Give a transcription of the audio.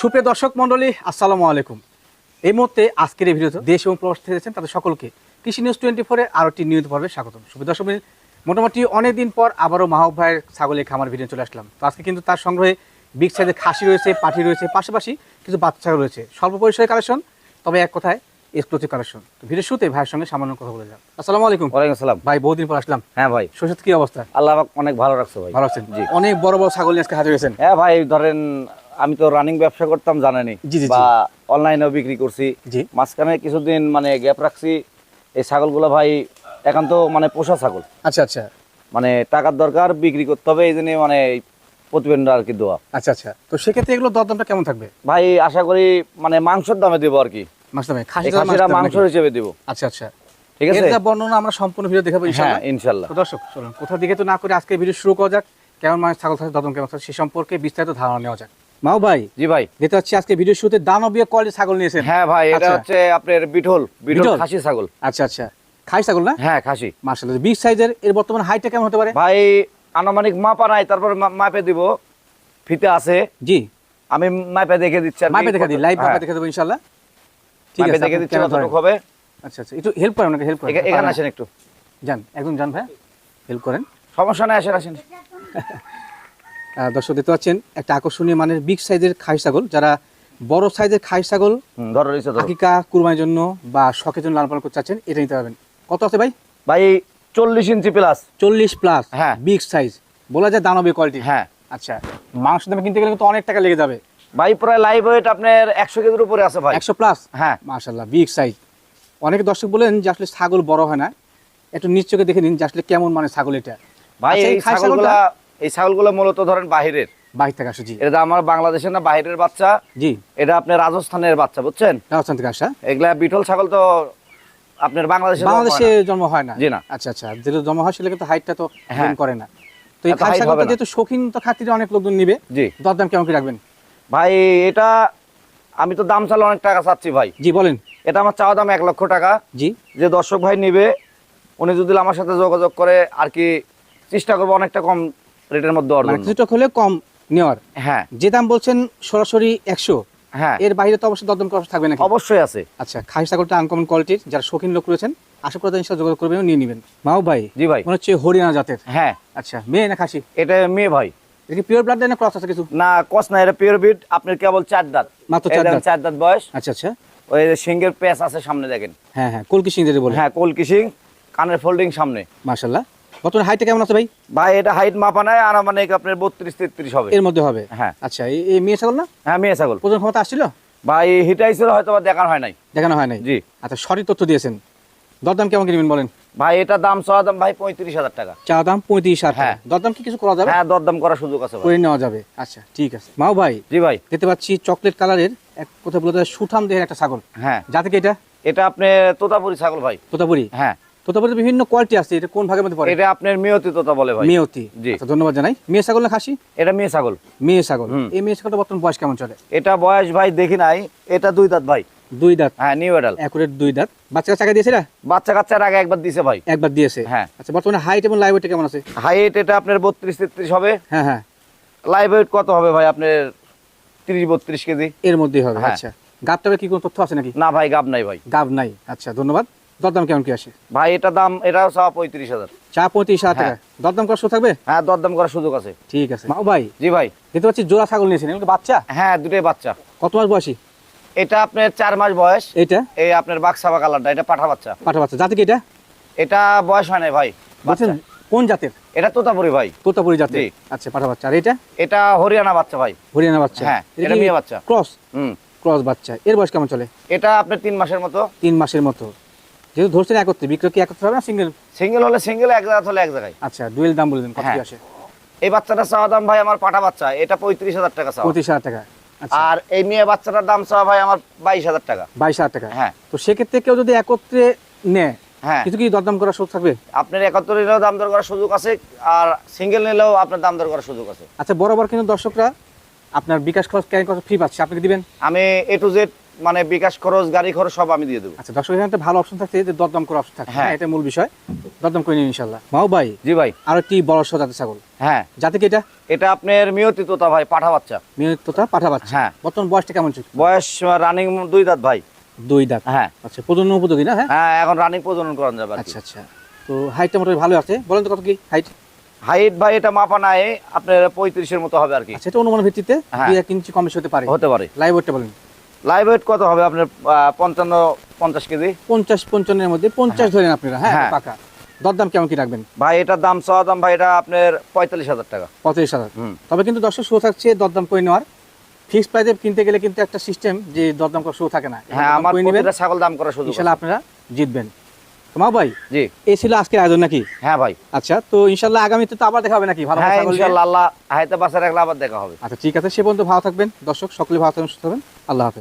সুপ্রিয় দর্শক মণ্ডলী আসসালামু আলাইকুম। এই মুহূর্তে আজকের এই ভিডিওতে দেশ এবং প্রবাস থেকে এসেছেন তাদের সকলকে কৃষি নিউজ টোয়েন্টি ফোরে আরও একটি নিয়মিত পর্বে স্বাগতম। সুপ্রিয় দর্শক মোটামুটি অনেক দিন পর আবারও মাহব ভাইয়ের ছাগলের খামার ভিডিও চলে আসলাম। তো আজকে কিন্তু তার সংগ্রহে বিগ সাইজের খাসি রয়েছে পাঠি রয়েছে পাশাপাশি কিছু বাচ্চা ছাগল রয়েছে। স্বল্প পরিসরের কালেকশন তবে এক কথায় এক্সক্লুসিভ কালেকশন। তো ভিডিও শুতে ভাইয়ের সঙ্গে সামান্য কথা বলে যান আসসালামু আলাইকুম। ওয়ালাইকুম আসসালাম। ভাই বহুদিন পর আসলাম। হ্যাঁ ভাই। শৈশব কি অবস্থা? আল্লাহ অনেক ভালো রাখছে ভাই। ভালো আছেন। জি। অনেক বড় বড় ছাগল নিয়ে আজকে হাজির হয়েছেন। হ্যাঁ ভাই ধরেন আমি তো রানিং ব্যবসা করতাম জানেনি। বা অনলাইনেও বিক্রি করছি। মাঝখানে কিছুদিন মানে গ্যাপ রাখছি। এই ছাগলগুলো ভাই একান্ত মানে পোষা ছাগল। আচ্ছা আচ্ছা। মানে টাকার দরকার বিক্রি করতে হবে এই জন্য মানে এই প্রতিবেদন আর কি দেওয়া। আচ্ছা আচ্ছা। তো সেক্ষেত্রে এগুলো দরদামটা কেমন থাকবে? ভাই আশা করি মানে মাংসের দামে দেবো আর কি। মাংস হিসেবে দেবো। আচ্ছা আচ্ছা। ঠিক আছে? যা বর্ণনা আমরা সম্পূর্ণ ভিডিও দেখাবো হ্যাঁ ইনশাআল্লাহ। ইনশাল্লাহ তো দর্শক চলুন। কোথা দিকে তো না করে আজকে ভিডিও শুরু করা যাক। কেমন মানে ছাগল থাকে দদম কেমন সে সম্পর্কে বিস্তারিত ধারণা নেওয়া যাক। মাও ভাই জি ভাই। দেখতে পাচ্ছি আজকে ভিডিও শুরুতে দানবীয় কোয়ালিটি ছাগল নিয়েছেন। হ্যাঁ ভাই এটা আচ্ছা। হচ্ছে আপনার বিঠল বিঠল? খাসি ছাগল। আচ্ছা আচ্ছা। খাই ছাগল না? হ্যাঁ খাসি। বিগ সাইজের এর বর্তমান হাইটটা কেমন হতে পারে? ভাই আনুমানিক মাপা নাই তারপর মাপে দিব। ফিতে আছে। জি। আমি মাপে দেখে দিচ্ছি মাপে দেখা দিই লাইভ হ্যাঁ, মাপে দেখে দেবো ইনশাআল্লাহ। ঠিক আছে দেখে দিচ্ছি কতটুকু হবে। আচ্ছা আচ্ছা একটু হেল্প করেন ওনাকে হেল্প করেন। এখানে আসেন একটু। যান একদম যান ভাই। হেল্প করেন। সমস্যা নাই আসেন আসেন। দর্শক দেখতে পাচ্ছেন একটা আকর্ষণীয় মানের বিগ সাইজের খাই ছাগল। যারা বড় সাইজের খাই ছাগল আকিকা কুরবানির জন্য বা শখের জন্য লালন পালন করতে চাচ্ছেন এটা নিতে পারবেন। কত আছে ভাই? ভাই চল্লিশ ইঞ্চি প্লাস চল্লিশ প্লাস হ্যাঁ। বিগ সাইজ বলা যায় দানবীয় কোয়ালিটি হ্যাঁ। আচ্ছা মাংস দামে কিনতে গেলে কিন্তু অনেক টাকা লেগে যাবে। ভাই প্রায় লাইভ ওয়েট আপনার একশো কেজির উপরে আছে ভাই। একশো প্লাস হ্যাঁ। মাশাল্লাহ বিগ সাইজ অনেক দর্শক বলেন যে আসলে ছাগল বড় হয় না। একটু নিজ চোখে দেখে নিন যে আসলে কেমন মানে ছাগল এটা। ভাই আচ্ছা, এই ছাগলগুলা এই ছাগলগুলো মূলত ধরেন বাহিরের। বাইক থেকে আসে জি। এটা আমার বাংলাদেশের না বাহিরের বাচ্চা। জি। এটা আপনার রাজস্থানের বাচ্চা বুঝছেন? রাজস্থান থেকে আসা। এগুলা বিঠল ছাগল তো আপনার বাংলাদেশে বাংলাদেশে জন্ম হয় না। জি না। আচ্ছা আচ্ছা যেগুলো জন্ম হয় সেগুলো কিন্তু হাইটটা তো হ্যাঁ। করে না। তো এই খাসি ছাগলটা যেহেতু শৌখিন তো খাতিরে অনেক লোকজন নিবে। জি। দরদাম কেমন কি রাখবেন? ভাই এটা আমি তো দাম চালে অনেক টাকা চাচ্ছি ভাই। জি বলেন। এটা আমার চাওয়া দাম এক লক্ষ টাকা। জি। যে দর্শক ভাই নেবে উনি যদি আমার সাথে যোগাযোগ করে আর কি চেষ্টা করব অনেকটা কম রেটের মধ্যে দেওয়ার মানে কিছুটা হলে কম নেওয়ার। হ্যাঁ। যে দাম বলছেন সরাসরি একশো হ্যাঁ। এর বাইরে তো অবশ্যই দরদাম করা থাকবে নাকি? অবশ্যই আছে। আচ্ছা খাসি ছাগলটা আনকমন কোয়ালিটির যারা শৌখিন লোক রয়েছেন আশা করি ইনশাল যোগাযোগ করবেন নিয়ে নেবেন। মাও ভাই জি ভাই। মনে হচ্ছে হরিয়ানা জাতের। হ্যাঁ। আচ্ছা মেয়ে না খাসি? এটা মেয়ে ভাই। এটা পিওর ব্লাড না ক্রস আছে কিছু? না কস না এটা পিওর বিট আপনার কেবল চার দাঁত। মাত্র চার দাঁত। চার দাঁত বয়স। আচ্ছা আচ্ছা। ওই সিঙ্গের পেস আছে সামনে দেখেন। হ্যাঁ হ্যাঁ কলকি সিং যেটা বলে। হ্যাঁ কলকি সিং কানের ফোল্ডিং সামনে। মাশাল্লাহ বর্তমানে হাইটটা কেমন আছে ভাই? ভাই এটা হাইট মাপা নাই আর মানে আপনার বত্রিশ তেত্রিশ হবে। এর মধ্যে হবে? হ্যাঁ। আচ্ছা এই- মেয়ে ছাগল না? হ্যাঁ মেয়ে ছাগল। ওজন ক্ষমতা আসছিল? ভাই হিটাইছিল হয়তো দেখানো হয় নাই। দেখানো হয় নাই? জি। আচ্ছা সঠিক তথ্য দিয়েছেন। দরদাম কেমন কিনবেন বলেন? ভাই এটা দাম চাওয়া দাম ভাই পঁয়ত্রিশ হাজার টাকা। চা দাম পঁয়ত্রিশ হাজার হ্যাঁ। দরদাম কি কিছু করা যাবে? হ্যাঁ দরদাম করার সুযোগ আছে করে নেওয়া যাবে। আচ্ছা ঠিক আছে। মাও ভাই জি ভাই। দেখতে পাচ্ছি চকলেট কালারের এক কথা বলতে সুঠাম দেহের একটা ছাগল। হ্যাঁ। যা থেকে এটা? এটা আপনার তোতাপুরি ছাগল ভাই। তোতাপুরি? হ্যাঁ। তোতাপুরি বিভিন্ন কোয়ালিটি আছে এটা কোন ভাগের মধ্যে পড়ে? এটা আপনার মেয়তি তোতা বলে ভাই। মেয়তি। জি। আচ্ছা ধন্যবাদ জানাই। মেয়ে ছাগল না খাসি? এটা মেয়ে ছাগল। মেয়ে ছাগল। এই মেয়ে ছাগলটা বর্তমান বয়স কেমন চলে? এটা বয়স ভাই দেখি নাই এটা দুই দাঁত ভাই। দুই দাঁত। হ্যাঁ নিউ এডাল একুরেট দুই দাঁত। বাচ্চা টাকা দিয়েছে না? বাচ্চা কাচ্চার আগে একবার দিছে ভাই। একবার দিয়েছে। হ্যাঁ। আচ্ছা বর্তমানে হাইট এবং লাইভ কেমন আছে? হাইট এটা আপনার বত্রিশ তেত্রিশ হবে। হ্যাঁ হ্যাঁ। লাইভ কত হবে ভাই আপনার তিরিশ বত্রিশ কেজি? এর মধ্যেই হবে হ্যাঁ। আচ্ছা। গাবটাবে কি কোনো তথ্য আছে নাকি? না ভাই গাব নাই ভাই। গাব নাই। আচ্ছা ধন্যবাদ। দরদাম কেমন কি আসে? ভাই এটা দাম এটাও চাওয়া পঁয়ত্রিশ হাজার। চা পঁয়ত্রিশ হাজার টাকা। হ্যাঁ। দরদাম করা শো থাকবে? হ্যাঁ দরদাম করার সুযোগ আছে। ঠিক আছে। মাও ভাই জি ভাই। দেখতে পাচ্ছি জোড়া ছাগল নিয়েছেন। এগুলো বাচ্চা? হ্যাঁ দুটোই বাচ্চা। কত মাস বয়সী? এটা আপনার চার মাস বয়স। এটা এই আপনার বাক্সাবা কালারটা এটা পাঠা বাচ্চা। পাঠা বাচ্চা। জাতি কি এটা? এটা বয়স হয় নাই ভাই বাচ্চা। কোন জাতের? এটা তোতাপুরি ভাই। তোতাপুরি জাতের? আচ্ছা পাঠা বাচ্চা। আর এটা এটা হরিয়ানা বাচ্চা ভাই। হরিয়ানা বাচ্চা। হ্যাঁ, এটা মেয়ে বাচ্চা। ক্রস? হুম। ক্রস বাচ্চা। এর বয়স কেমন চলে? এটা আপনার তিন মাসের মতো। তিন মাসের মতো। যেহেতু ধরছেন একত্রে বিক্রয় কি একত্রে হবে না সিঙ্গেল সিঙ্গেল হলে সিঙ্গেল এক জায়গা হলে এক জায়গায়। আচ্ছা ডুয়েল দাম বলে দিন কত কি হ্যাঁ। আসে? এই বাচ্চাটার চাওয়া দাম ভাই আমার পাঠা বাচ্চা এটা পঁয়ত্রিশ হাজার টাকা চাওয়া। পঁচিশ হাজার টাকা আচ্ছা। আর এই মেয়ে বাচ্চাটার দাম চাওয়া ভাই আমার বাইশ হাজার টাকা। বাইশ হাজার টাকা। হ্যাঁ। তো সেক্ষেত্রে কেউ যদি একত্রে নেয় হ্যাঁ। কিছু কি দরদাম করার সুযোগ থাকবে? আপনার একাত্তর নিলেও দাম দর করার সুযোগ আছে আর সিঙ্গেল নিলেও আপনার দাম দর করার সুযোগ আছে। আচ্ছা বরাবর কিন্তু দর্শকরা আপনার বিকাশ খরচ ক্যারিং খরচ ফ্রি পাচ্ছে আপনি দিবেন? আমি এ টু জেড মানে বিকাশ খরচ গাড়ি খরচ সব আমি দিয়ে দেবো। আচ্ছা দর্শক এখানে ভালো অপশন থাকছে যে দরদাম করার অপশন থাকে হ্যাঁ। হ্যাঁ এটা মূল বিষয়। দরদাম করে নিন ইনশাল্লাহ মাও ভাই জি ভাই। আর একটি বড় সজাতে ছাগল। হ্যাঁ। যাতে কি এটা? এটা আপনার মিয়তি তোতা ভাই পাঠা বাচ্চা। নিয়মিততা পাঠা পাচ্ছে হ্যাঁ। বর্তমান বয়সটা কেমন চলছে বয়স রানিং দুই দাঁত ভাই। দুই দাঁত। হ্যাঁ। আচ্ছা প্রজন্ম উপযোগী না হ্যাঁ? হ্যাঁ এখন রানিং প্রজনন করান যাবে কি। আচ্ছা আচ্ছা। তো হাইটটা মোটামুটি ভালো আছে। বলেন তো কত কি হাইট হাইট ভাই এটা মাপা নাই আপনার পঁয়ত্রিশের মতো হবে আর কি। আচ্ছা এটা অনুমান ভিত্তিতে হ্যাঁ। দুই এক ইঞ্চি কম বেশি হতে পারে। হতে পারে। লাইভ ওয়েটটা বলেন। লাইভ ওয়েট কত হবে আপনার পঞ্চান্ন পঞ্চাশ কেজি? পঞ্চাশ পঞ্চান্নের মধ্যে পঞ্চাশ ধরেন আপনারা হ্যাঁ হ্যাঁ। পাকা। দরদাম কেমন কি রাখবেন? ভাই এটার দাম চাওয়া দাম ভাই এটা আপনার পঁয়তাল্লিশ হাজার টাকা। পঁয়ত্রিশ হাজার। তবে কিন্তু দর্শক শো থাকছে দরদাম করে নেওয়ার। ফিক্স প্রাইসে কিনতে গেলে কিন্তু একটা সিস্টেম যে দরদাম করা শো থাকে না হ্যাঁ আমার প্রতিটা ছাগল দাম করা সুযোগ ইনশাল্লাহ আপনারা জিতবেন। তো মা ভাই জি। এই ছিল আজকের আয়োজন নাকি? হ্যাঁ ভাই। আচ্ছা তো ইনশাল্লাহ আগামীতে তো আবার দেখা হবে নাকি ভালো হ্যাঁ ছাগল ইনশাল্লাহ আল্লাহ হাইতে বাসা রাখলে আবার দেখা হবে। আচ্ছা ঠিক আছে সে পর্যন্ত ভালো থাকবেন। দর্শক সকলে ভালো থাকবেন সুস্থ থাকবেন। আল্লাহ হাফেজ।